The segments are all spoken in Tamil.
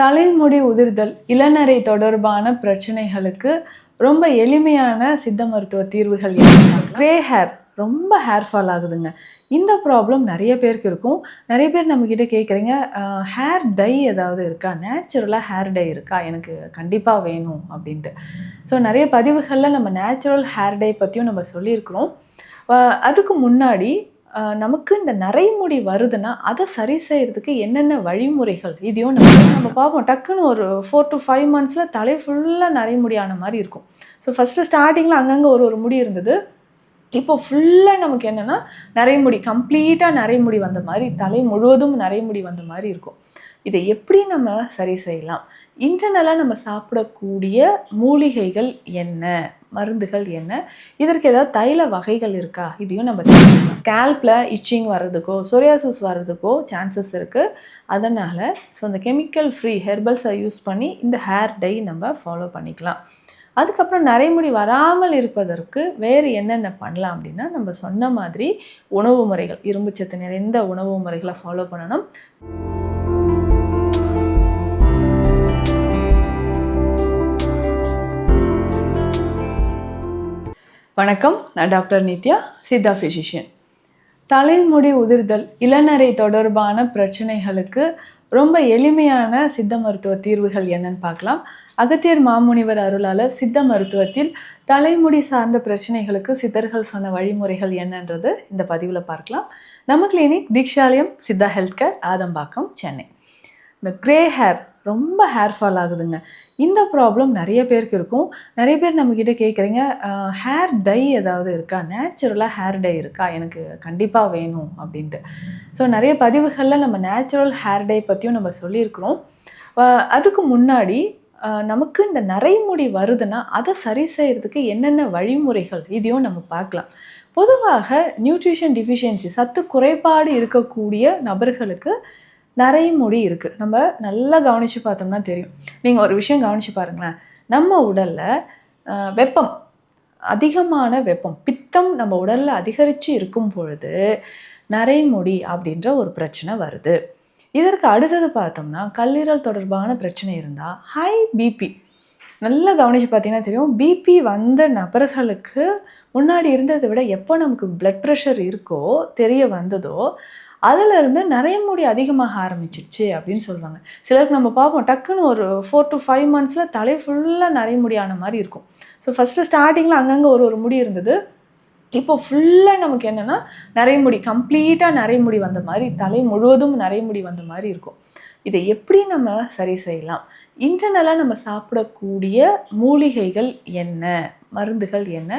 தலைமுடி உதிர்தல் இளநரை தொடர்பான பிரச்சனைகளுக்கு ரொம்ப எளிமையான சித்த மருத்துவ தீர்வுகள் கிரே ஹேர் ரொம்ப ஹேர் ஃபால் ஆகுதுங்க. இந்த ப்ராப்ளம் நிறைய பேருக்கு இருக்கும். நிறைய பேர் நம்மக்கிட்ட கேட்குறீங்க ஹேர் டை ஏதாவது இருக்கா? நேச்சுரலாக ஹேர் டை இருக்கா? எனக்கு கண்டிப்பாக வேணும் அப்படின்ட்டு. ஸோ நிறைய பதிவுகளில் நம்ம நேச்சுரல் ஹேர் டை பற்றியும் நம்ம சொல்லியிருக்கிறோம். அதுக்கு முன்னாடி நமக்கு இந்த நரைமுடி வருதுன்னா அதை சரி செய்யறதுக்கு என்னென்ன வழிமுறைகள்? இதையும் நம்ம நம்ம பார்ப்போம். டக்குன்னு ஒரு ஃபோர் டு ஃபைவ் மந்த்ஸில் தலை ஃபுல்லாக நரைமுடியான மாதிரி இருக்கும். ஸோ ஃபஸ்ட்டு ஸ்டார்டிங்கில் அங்கங்கே ஒரு ஒரு முடி இருந்தது. இப்போ ஃபுல்லாக நமக்கு என்னென்னா நரைமுடி கம்ப்ளீட்டாக நரைமுடி வந்த மாதிரி தலை முழுவதும் நரைமுடி வந்த மாதிரி இருக்கும். இதை எப்படி நம்ம சரி செய்யலாம்? இன்டர்னலாக நம்ம சாப்பிடக்கூடிய மூலிகைகள் என்ன? மருந்துகள் என்ன? இதற்கு ஏதாவது தைல வகைகள் இருக்கா? இதையும் நம்ம ஸ்கேல்பில் இச்சிங் வர்றதுக்கோ சொரியாசிஸ் வர்றதுக்கோ சான்சஸ் இருக்குது அதனால் ஸோ அந்த கெமிக்கல் ஃப்ரீ ஹெர்பல்ஸை யூஸ் பண்ணி இந்த ஹேர் டை நம்ம ஃபாலோ பண்ணிக்கலாம். அதுக்கப்புறம் நரைமுடி வராமல் இருப்பதற்கு வேறு என்னென்ன பண்ணலாம் அப்படின்னா நம்ம சொன்ன மாதிரி உணவு முறைகள் இரும்புச்சத்து நிறைந்த உணவு முறைகளை ஃபாலோ பண்ணணும். வணக்கம் நான் டாக்டர் நித்யா சித்தா ஃபிசிஷியன் தலைமுடி உதிர்தல் இளநரை தொடர்பான பிரச்சனைகளுக்கு ரொம்ப எளிமையான சித்த மருத்துவ தீர்வுகள் என்னன்னு பார்க்கலாம். அகத்தியர் மாமுனிவர் அருளால் சித்த மருத்துவத்தில் தலைமுடி சார்ந்த பிரச்சனைகளுக்கு சித்தர்கள் சொன்ன வழிமுறைகள் என்னன்றது இந்த பதிவில் பார்க்கலாம். நம்ம clinic Deekshalayam Siddha health care Adambakkam Chennai. இந்த க்ரே ஹேர் ரொம்ப ஹேர் ஃபால் ஆகுதுங்க. இந்த ப்ராப்ளம் நிறைய பேருக்கு இருக்கும். நிறைய பேர் நம்மக்கிட்ட கேட்குறீங்க ஹேர் டை ஏதாவது இருக்கா? நேச்சுரலாக ஹேர் டை இருக்கா? எனக்கு கண்டிப்பாக வேணும் அப்படின்ட்டு. ஸோ நிறைய பதிவுகளில் நம்ம நேச்சுரல் ஹேர் டை பற்றியும் நம்ம சொல்லியிருக்கிறோம். அதுக்கு முன்னாடி நமக்கு இந்த நரைமுடி வருதுன்னா அதை சரி செய்யறதுக்கு என்னென்ன வழிமுறைகள்? இதையும் நம்ம பார்க்கலாம். பொதுவாக நியூட்ரிஷன் டிஃபிஷியன்சி சத்து குறைபாடு இருக்கக்கூடிய நபர்களுக்கு நரைமுடி இருக்குது நம்ம நல்லா கவனித்து பார்த்தோம்னா தெரியும். நீங்கள் ஒரு விஷயம் கவனித்து பாருங்களேன். நம்ம உடலில் வெப்பம் அதிகமான வெப்பம் பித்தம் நம்ம உடலில் அதிகரித்து இருக்கும் பொழுது நரைமுடி அப்படின்ற ஒரு பிரச்சனை வருது. இதற்கு அடுத்தது பார்த்தோம்னா கல்லீரல் தொடர்பான பிரச்சனை இருந்தால் ஹை பிபி நல்லா கவனித்து பார்த்தீங்கன்னா தெரியும். பிபி வந்த நபர்களுக்கு முன்னாடி இருந்ததை விட எப்போ நமக்கு பிளட் ப்ரெஷர் இருக்கோ தெரிய வந்ததோ அதிலிருந்து நிறைய முடி அதிகமாக ஆரம்பிச்சிருச்சு அப்படின்னு சொல்லுவாங்க. சிலருக்கு நம்ம பார்ப்போம் டக்குன்னு ஒரு ஃபோர் டு ஃபைவ் மந்த்ஸில் தலை ஃபுல்லாக நிறைய முடியான மாதிரி இருக்கும். ஸோ ஃபஸ்ட்டு ஸ்டார்டிங்கில் அங்கங்கே ஒரு ஒரு முடி இருந்தது. இப்போ ஃபுல்லாக நமக்கு என்னென்னா நிறைய முடி கம்ப்ளீட்டாக நிறைய முடி வந்த மாதிரி தலை முழுவதும் நிறைய முடி வந்த மாதிரி இருக்கும். இதை எப்படி நம்ம சரி செய்யலாம்? இன்டர்னலாக நம்ம சாப்பிடக்கூடிய மூலிகைகள் என்ன? மருந்துகள் என்ன?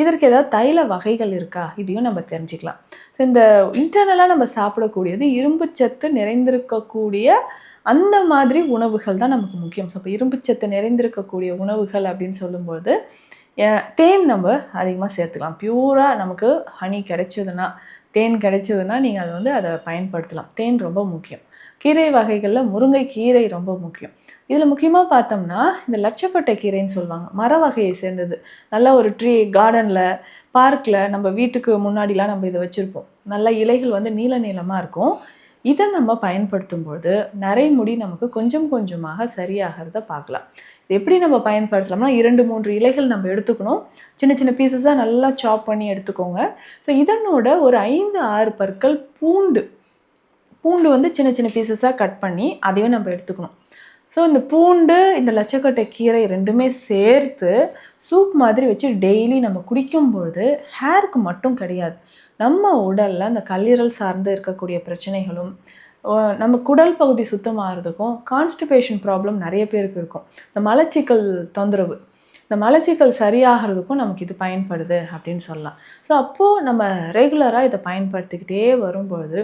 இதற்கு ஏதாவது தைல வகைகள் இருக்கா? இதையும் நம்ம தெரிஞ்சுக்கலாம். ஸோ இந்த இன்டர்னலாக நம்ம சாப்பிடக்கூடியது இரும்புச்சத்து நிறைந்திருக்கக்கூடிய அந்த மாதிரி உணவுகள் தான் நமக்கு முக்கியம். ஸோ இப்போ இரும்புச்சத்து நிறைந்திருக்கக்கூடிய உணவுகள் அப்படின்னு சொல்லும்போது தேன் நம்ம அதிகமாக சேர்த்துக்கலாம். பியூராக நமக்கு ஹனி கிடைச்சதுன்னா தேன் கிடைச்சதுன்னா நீங்கள் அதை வந்து அதை பயன்படுத்தலாம். தேன் ரொம்ப முக்கியம். கீரை வகைகளில் முருங்கை கீரை ரொம்ப முக்கியம். இதில் முக்கியமாக பார்த்தோம்னா இந்த லட்சப்பட்டை கீரைன்னு சொல்லுவாங்க. மர வகையை சேர்ந்தது. நல்ல ஒரு ட்ரீ கார்டனில் பார்க்கில் நம்ம வீட்டுக்கு முன்னாடிலாம் நம்ம இதை வச்சுருப்போம். நல்ல இலைகள் வந்து நீல நீளமாக இருக்கும். இதை நம்ம பயன்படுத்தும்போது நரைமுடி நமக்கு கொஞ்சம் கொஞ்சமாக சரியாகிறத பார்க்கலாம். எப்படி நம்ம பயன்படுத்தலாம்னா இரண்டு மூன்று இலைகள் நம்ம எடுத்துக்கணும். சின்ன சின்ன பீசஸாக நல்லா சாப் பண்ணி எடுத்துக்கோங்க. ஸோ இதனோட ஒரு ஐந்து ஆறு பற்கள் பூண்டு. பூண்டு வந்து சின்ன சின்ன பீசஸாக கட் பண்ணி அதையும் நம்ம எடுத்துக்கணும். ஸோ இந்த பூண்டு இந்த லட்சக்கட்டை கீரை ரெண்டுமே சேர்த்து சூப் மாதிரி வச்சு டெய்லி நம்ம குடிக்கும்பொழுது ஹேருக்கு மட்டும் கிடையாது. நம்ம உடலில் அந்த கல்லீரல் சார்ந்து இருக்கக்கூடிய பிரச்சனைகளும் நம்ம குடல் பகுதி சுத்தமாகிறதுக்கும் கான்ஸ்டிபேஷன் ப்ராப்ளம் நிறைய பேருக்கு இருக்கும். இந்த மலச்சிக்கல் தொந்தரவு இந்த மலச்சிக்கல் சரியாகிறதுக்கும் நமக்கு இது பயன்படுது அப்படின்னு சொல்லலாம். ஸோ அப்போது நம்ம ரெகுலராக இதை பயன்படுத்திக்கிட்டே வரும்பொழுது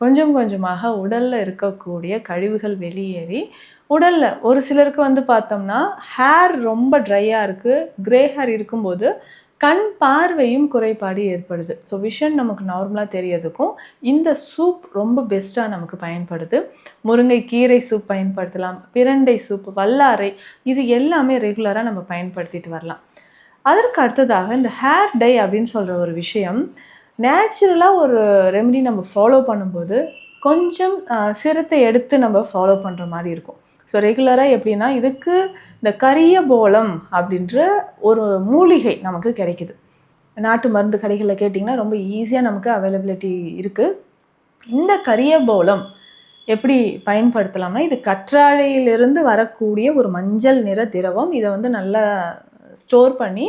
கொஞ்சம் கொஞ்சமாக உடலில் இருக்கக்கூடிய கழிவுகள் வெளியேறி உடலில் ஒரு சிலருக்கு வந்து பார்த்தோம்னா ஹேர் ரொம்ப ட்ரையாக இருக்குது க்ரே ஹேர் இருக்கும்போது கண் பார்வையும் குறைபாடு ஏற்படுது. ஸோ விஷன் நமக்கு நார்மலாக தெரியறதுக்கும் இந்த சூப் ரொம்ப பெஸ்ட்டாக நமக்கு பயன்படுது. முருங்கை கீரை சூப் பயன்படுத்தலாம் பிரண்டை சூப் வல்லாரை இது எல்லாமே ரெகுலராக நம்ம பயன்படுத்திட்டு வரலாம். அதற்கு அடுத்ததாக இந்த ஹேர் டை அப்படின்னு சொல்கிற ஒரு விஷயம் நேச்சுரலாக ஒரு ரெமெடி நம்ம ஃபாலோ பண்ணும்போது கொஞ்சம் சிரத்தை எடுத்து நம்ம ஃபாலோ பண்ணுற மாதிரி இருக்கும். ஸோ ரெகுலராக எப்படின்னா இதுக்கு இந்த கரிய போலம் அப்படின்ற ஒரு மூலிகை நமக்கு கிடைக்குது. நாட்டு மருந்து கடைகளில் கேட்டிங்கன்னா ரொம்ப ஈஸியாக நமக்கு அவைலபிலிட்டி இருக்குது இந்த கரிய போலம் எப்படி பயன்படுத்தலாம்னா இது கற்றாழையிலிருந்து வரக்கூடிய ஒரு மஞ்சள் நிற திரவம். இதை வந்து நல்லா ஸ்டோர் பண்ணி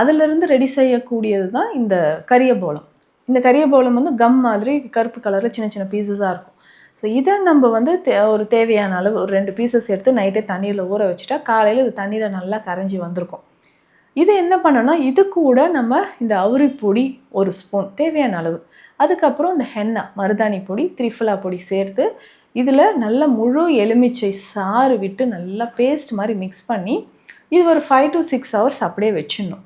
அதிலிருந்து ரெடி செய்யக்கூடியது தான் இந்த கரிய போலம். இந்த கரிய போலம் வந்து கம் மாதிரி கருப்பு கலரில் சின்ன சின்ன பீசஸாக இருக்கும். ஸோ இதை நம்ம வந்து தே ஒரு தேவையான அளவு ஒரு ரெண்டு பீசஸ் எடுத்து நைட்டே தண்ணியில் ஊற வச்சுட்டா காலையில் இது தண்ணியில் நல்லா கரைஞ்சி வந்திருக்கும். இது என்ன பண்ணோம்னா இது கூட நம்ம இந்த அவுரி பொடி ஒரு ஸ்பூன் தேவையான அளவு. அதுக்கப்புறம் இந்த ஹென்னா மருதாணி பொடி திரிஃபலா பொடி சேர்த்து இதில் நல்ல முழு எலுமிச்சை சாறு விட்டு நல்லா பேஸ்ட் மாதிரி மிக்ஸ் பண்ணி இது ஒரு ஃபைவ் டு சிக்ஸ் ஹவர்ஸ் அப்படியே வச்சிடணும்.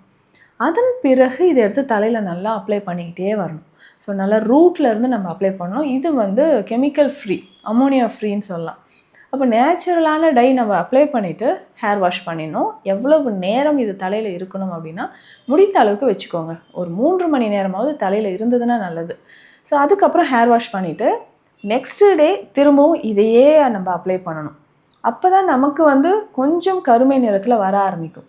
அதன் பிறகு இதை எடுத்து தலையில் நல்லா அப்ளை பண்ணிக்கிட்டே வரணும். ஸோ நல்லா ரூட்லேருந்து நம்ம அப்ளை பண்ணணும். இது வந்து கெமிக்கல் ஃப்ரீ அமோனியா ஃப்ரீன்னு சொல்லலாம். அப்போ நேச்சுரலான டை நம்ம அப்ளை பண்ணிவிட்டு ஹேர் வாஷ் பண்ணிடணும். எவ்வளவு நேரம் இது தலையில் இருக்கணும் அப்படின்னா முடிந்த அளவுக்கு வச்சுக்கோங்க. ஒரு மூன்று மணி நேரமாவது தலையில் இருந்ததுன்னா நல்லது. ஸோ அதுக்கப்புறம் ஹேர் வாஷ் பண்ணிவிட்டு நெக்ஸ்ட் டே திரும்பவும் இதையே நம்ம அப்ளை பண்ணணும். அப்போ தான் நமக்கு வந்து கொஞ்சம் கருமை நிறத்தில் வர ஆரம்பிக்கும்.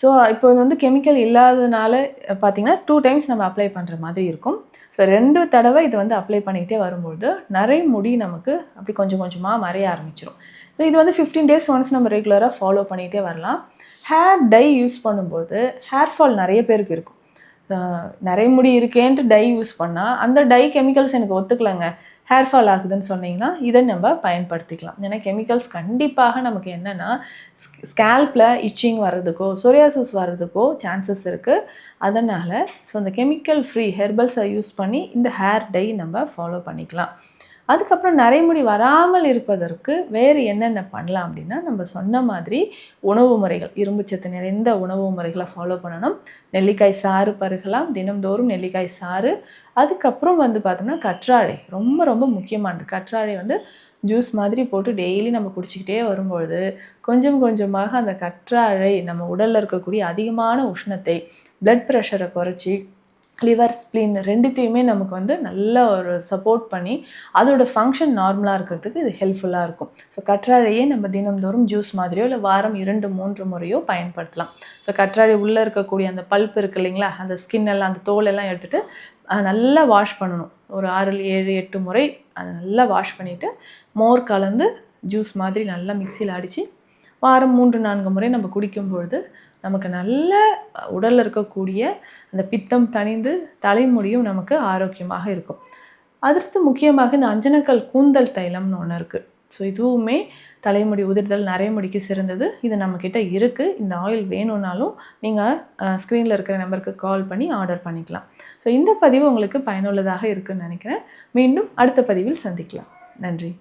ஸோ இப்போ இது வந்து கெமிக்கல் இல்லாததுனால பார்த்தீங்கன்னா டூ டைம்ஸ் நம்ம அப்ளை பண்ணுற மாதிரி இருக்கும். ஸோ ரெண்டு தடவை இது வந்து அப்ளை பண்ணிக்கிட்டே வரும்பொழுது நிறைய முடி நமக்கு அப்படி கொஞ்சம் கொஞ்சமாக மறைய ஆரம்பிச்சிடும் ஸோ இது வந்து ஃபிஃப்டீன் டேஸ் ஒன்ஸ் நம்ம ரெகுலராக ஃபாலோ பண்ணிகிட்டே வரலாம். ஹேர் டை யூஸ் பண்ணும்போது ஹேர் ஃபால் நிறைய பேருக்கு இருக்கும். நிறைய முடி இருக்கேன்ட்டு டை யூஸ் பண்ணால் அந்த டை கெமிக்கல்ஸ் எனக்கு ஒத்துக்கலைங்க. ஹேர் ஃபால் ஆகுதுன்னு சொன்னீங்கன்னா இதை நம்ம பயன்படுத்திக்கலாம். ஏன்னா கெமிக்கல்ஸ் கண்டிப்பாக நமக்கு என்னென்னா ஸ்கேல்பில் இச்சிங் வர்றதுக்கோ சொரியாசிஸ் வர்றதுக்கோ சான்சஸ் இருக்குது அதனால் ஸோ அந்த கெமிக்கல் ஃப்ரீ ஹெர்பல்ஸை யூஸ் பண்ணி இந்த ஹேர் டை நம்ம ஃபாலோ பண்ணிக்கலாம். அதுக்கப்புறம் நரைமுடி வராமல் இருப்பதற்கு வேறு என்னென்ன பண்ணலாம் அப்படின்னா நம்ம சொன்ன மாதிரி உணவு முறைகள் இரும்புச்சத்து நிறைந்த உணவு முறைகளை ஃபாலோ பண்ணணும். நெல்லிக்காய் சாறு பருகலாம் தினம்தோறும் நெல்லிக்காய் சாறு. அதுக்கப்புறம் வந்து பார்த்தோம்னா கற்றாழை ரொம்ப ரொம்ப முக்கியமானது. கற்றாழை வந்து ஜூஸ் மாதிரி போட்டு டெய்லி நம்ம குடிச்சிக்கிட்டே வரும்பொழுது கொஞ்சம் கொஞ்சமாக அந்த கற்றாழை நம்ம உடலில் இருக்கக்கூடிய அதிகமான உஷ்ணத்தை பிளட் ப்ரெஷரை குறைச்சி லிவர் ஸ்ப்ளின் ரெண்டுத்தையுமே நமக்கு வந்து நல்ல ஒரு சப்போர்ட் பண்ணி அதோட ஃபங்க்ஷன் நார்மலாக இருக்கிறதுக்கு இது ஹெல்ப்ஃபுல்லாக இருக்கும். ஸோ கற்றாழையே நம்ம தினம்தோறும் ஜூஸ் மாதிரியோ இல்லை வாரம் இரண்டு மூன்று முறையோ பயன்படுத்தலாம். ஸோ கற்றாழை உள்ளே இருக்கக்கூடிய அந்த பல்ப் இருக்கு இல்லைங்களா? அந்த ஸ்கின் எல்லாம் அந்த தோல் எல்லாம் எடுத்துகிட்டு நல்லா வாஷ் பண்ணணும். ஒரு ஆறு ஏழு எட்டு முறை அதை நல்லா வாஷ் பண்ணிவிட்டு மோர் கலந்து ஜூஸ் மாதிரி நல்லா மிக்சியில் அடித்து வாரம் மூன்று நான்கு முறை நம்ம குடிக்கும் பொழுது நமக்கு நல்ல உடலில் இருக்கக்கூடிய அந்த பித்தம் தணிந்து தலைமுடியும் நமக்கு ஆரோக்கியமாக இருக்கும். அடுத்து முக்கியமாக இந்த அஞ்சனக்கல் கூந்தல் தைலம்னு ஒன்று இருக்குது ஸோ இதுவுமே தலைமுடி உதிர்தல் நிறைய முடிக்கு சிறந்தது. இது நம்மக்கிட்ட இருக்குது இந்த ஆயில் வேணும்னாலும் நீங்கள் ஸ்க்ரீனில் இருக்கிற நம்பருக்கு கால் பண்ணி ஆர்டர் பண்ணிக்கலாம். ஸோ இந்த பதிவு உங்களுக்கு பயனுள்ளதாக இருக்குன்னு நினைக்கிறேன். மீண்டும் அடுத்த பதிவில் சந்திக்கலாம். நன்றி.